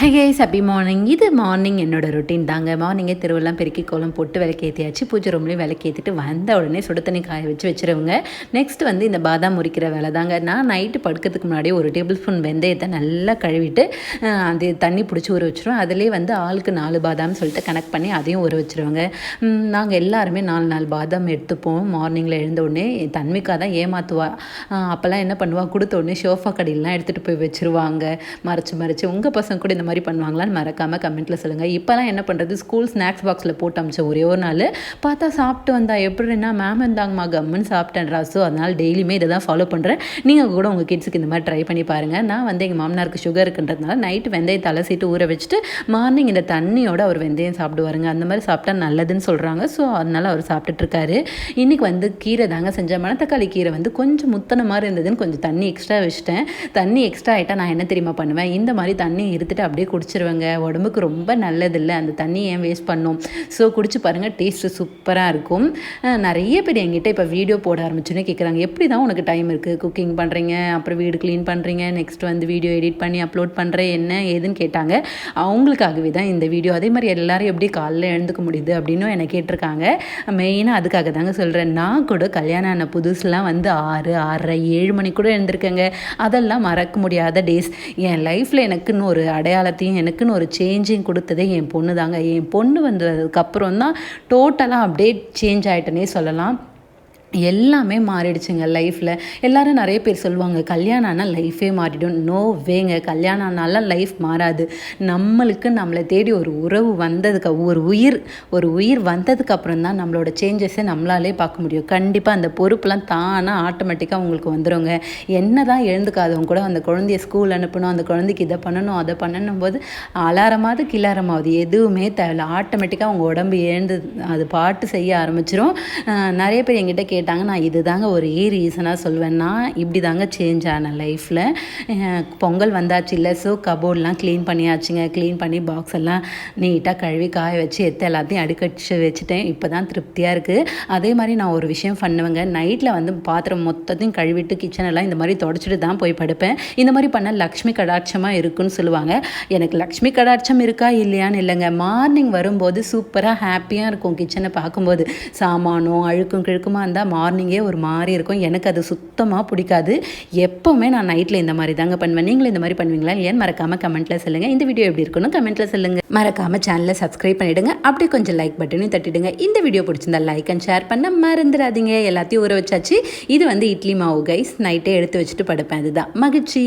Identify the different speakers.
Speaker 1: High guys morning இது morning என்னோட routine தாங்க. மார்னிங்கே திருவெல்லாம் பெருக்கி கோலம் போட்டு விளக்கேற்றியாச்சு பூஜை ரூம்லேயும் விளக்கேற்றிட்டு வந்த உடனே சுடு தண்ணி காய வச்சு வச்சுருவங்க. நெக்ஸ்ட் வந்து இந்த பாதாம் முறிக்கிற வேலை தாங்க. நான் நைட்டு படுக்கிறதுக்கு முன்னாடி ஒரு டேபிள் ஸ்பூன் வெந்தயத்தை நல்லா கழுவிட்டு அது தண்ணி பிடிச்சி ஊற வச்சுருவோம் அதிலே வந்து ஆளுக்கு நாலு பாதாம்னு சொல்லிட்டு கனெக்ட் பண்ணி அதையும் ஊற வச்சுருவாங்க. நாங்கள் எல்லாருமே நாலு நாலு பாதாம் எடுத்துப்போம். மார்னிங்கில் எழுந்த உடனே என் தான் ஏமாற்றுவா அப்போல்லாம் என்ன பண்ணுவா? கொடுத்த உடனே ஷோஃபா கடையிலாம் எடுத்துகிட்டு போய் வச்சுருவாங்க. மறைச்சு மறைச்சு. உங்கள் பசங்க கூட இந்த மாதிரி பண்ணுவாங்களான்னு மறக்காமல் கமெண்ட்டில் சொல்லுங்கள் இப்போலாம் என்ன பண்ணுறது ஸ்கூல் ஸ்நாக்ஸ் பாக்ஸில் போட்டு அமிச்ச ஒரே ஒரு நாள். பார்த்தா சாப்பிட்டு வந்தா எப்படின்னா மேம் இருந்தாங்கம்மா கம்முன்னு சாப்பிட்டேன் ஸோ அதனால் டெய்லியுமே இதை தான் ஃபாலோ பண்ணுறேன் நீங்கள் கூட உங்கள் கிட்ஸுக்கு இந்த மாதிரி ட்ரை பண்ணி பாருங்கள் நான் வந்து எங்கள் மாமனாருக்கு சுகர் இருக்குன்றதுனால நைட்டு வெந்தயத்தை அலசிட்டு ஊற வச்சுட்டு மார்னிங் இந்த தண்ணியோட அவர் வெந்தயம் சாப்பிடுவாருங்க. அந்த மாதிரி சாப்பிட்டா நல்லதுன்னு சொல்கிறாங்க ஸோ அதனால் அவர் சாப்பிட்டுட்ருக்காரு இன்றைக்கி வந்து கீரை தாங்க செஞ்சேன். மணத்தக்காளி கீரை வந்து கொஞ்சம் முத்தன மாதிரி இருந்ததுன்னு கொஞ்சம் தண்ணி எக்ஸ்ட்ரா வச்சுட்டேன். தண்ணி எக்ஸ்ட்ரா ஆகிட்டா நான் என்ன தெரியுமா பண்ணுவேன்? இந்த மாதிரி தண்ணி இருத்துட்டு அப்படியே குடிச்சிருவேங்க. உடம்புக்கு ரொம்ப நல்லதில்லை. அந்த தண்ணி ஏன் வேஸ்ட் பண்ணும்? ஸோ குடிச்சு பாருங்கள் டேஸ்ட்டு சூப்பராக இருக்கும். நிறைய பேர் என்கிட்ட இப்போ வீடியோ போட ஆரம்பிச்சுன்னு கேட்குறாங்க எப்படி தான் உனக்கு டைம் இருக்குது குக்கிங் பண்ணுறீங்க அப்புறம் வீடு க்ளீன் பண்ணுறீங்க நெக்ஸ்ட் வந்து வீடியோ எடிட் பண்ணி அப்லோட் பண்ணுறேன் என்ன ஏதுன்னு கேட்டாங்க. அவங்களுக்காகவே தான் இந்த வீடியோ அதே மாதிரி எல்லாரும் எப்படி காலைல எழுந்துக்க முடியுது? அப்படின்னும் என்னை கேட்டிருக்காங்க. மெயினாக அதுக்காக தாங்க சொல்கிறேன் நான் கூட கல்யாணம் ஆன புதுசுலாம் வந்து ஆறு ஆறரை ஏழு மணி கூட எழுந்திருக்கேங்க. அதெல்லாம் மறக்க முடியாத டேஸ் என் லைஃப்பில் எனக்குன்னு ஒரு காலத்தையும் எனக்குன்னு ஒரு சேஞ்சிங் கொடுத்ததே என் பொண்ணு தாங்க என் பொண்ணு வந்ததுக்கப்புறம் தான் டோட்டலாக அப்டேட் சேஞ்ச் ஆகிட்டனே சொல்லலாம். எல்லாமே மாறிடுச்சுங்க லைஃப்பில் எல்லாரும் நிறைய பேர் சொல்லுவாங்க கல்யாணம் ஆனால் லைஃபே மாறிடும். நோ வேங்க கல்யாணம் ஆனாலாம் லைஃப் மாறாது. நம்மளுக்கு நம்மளை தேடி ஒரு உறவு வந்ததுக்கு ஒரு உயிர் ஒரு உயிர் வந்ததுக்கு அப்புறம் தான் நம்மளோட சேஞ்சஸை நம்மளாலே பார்க்க முடியும். கண்டிப்பாக அந்த பொறுப்புலாம் தானாக ஆட்டோமேட்டிக்காக உங்களுக்கு வந்துடுங்க என்ன தான் எழுந்துக்காதவங்க கூட அந்த குழந்தைய ஸ்கூல் அனுப்பணும் அந்த குழந்தைக்கு இதை பண்ணணும் அதை பண்ணணும் போது அலாரமாவது கிளாரமாவது எதுவுமே தேவையில்ல. ஆட்டோமேட்டிக்காக உங்கள் உடம்பு எழுந்து அது பாட்டு செய்ய ஆரம்பிச்சிடும் நிறைய பேர் எங்கிட்ட கே கேட்டாங்க நான் இது தாங்க ஒரே ரீசனாக சொல்வேன்னா இப்படி தாங்க சேஞ்ச் ஆனேன் லைஃப்பில் பொங்கல் வந்தாச்சு இல்லை ஸோ கபோர்ட்லாம் க்ளீன் பண்ணியாச்சுங்க. க்ளீன் பண்ணி பாக்ஸ் எல்லாம் நீட்டாக கழுவி காய வச்சு எடுத்து எல்லாத்தையும் அடுக்கடிச்சு வச்சுட்டேன். இப்போ தான் திருப்தியாக இருக்குது அதே மாதிரி நான் ஒரு விஷயம் பண்ணுவேங்க. நைட்டில் வந்து பாத்திரம் மொத்தத்தையும் கழுவிட்டு கிச்சனெல்லாம் இந்த மாதிரி தொடச்சிட்டு தான் போய் படுப்பேன். இந்த மாதிரி பண்ணால் லக்ஷ்மி கடாட்சமாக இருக்குன்னு சொல்லுவாங்க. எனக்கு லக்ஷ்மி கடாட்சம் இருக்கா இல்லையான்னு இல்லைங்க. மார்னிங் வரும்போது சூப்பராக ஹாப்பியாக இருக்கும் கிச்சனை பார்க்கும்போது. சாமானும் அழுக்கும் கிழக்குமா இருந்தால் மார்னிங்கே ஒரு மாதிரி இருக்கும். எனக்கு அது சுத்தமாக பிடிக்காது. எப்போவுமே நான் நைட்டில் இந்த மாதிரி தாங்க பண்ணுவேன். நீங்களும் இந்த மாதிரி பண்ணுவீங்களா ஏன் மறக்காமல் கமெண்ட்டில் சொல்லுங்கள் இந்த வீடியோ எப்படி இருக்குன்னு கமெண்ட்டில் சொல்லுங்கள் மறக்காமல் சேனலை சப்ஸ்கிரைப் பண்ணிவிடுங்க அப்படியே கொஞ்சம் லைக் பட்டனையும் தட்டிடுங்க. இந்த வீடியோ பிடிச்சிருந்தா லைக் அண்ட் ஷேர் பண்ண மறந்துடாதீங்க. எல்லாத்தையும் ஊற வச்சாச்சு. இது வந்து இட்லி மாவு கைஸ் நைட்டே எடுத்து வச்சுட்டு படுப்பேன். அதுதான். மகிழ்ச்சி.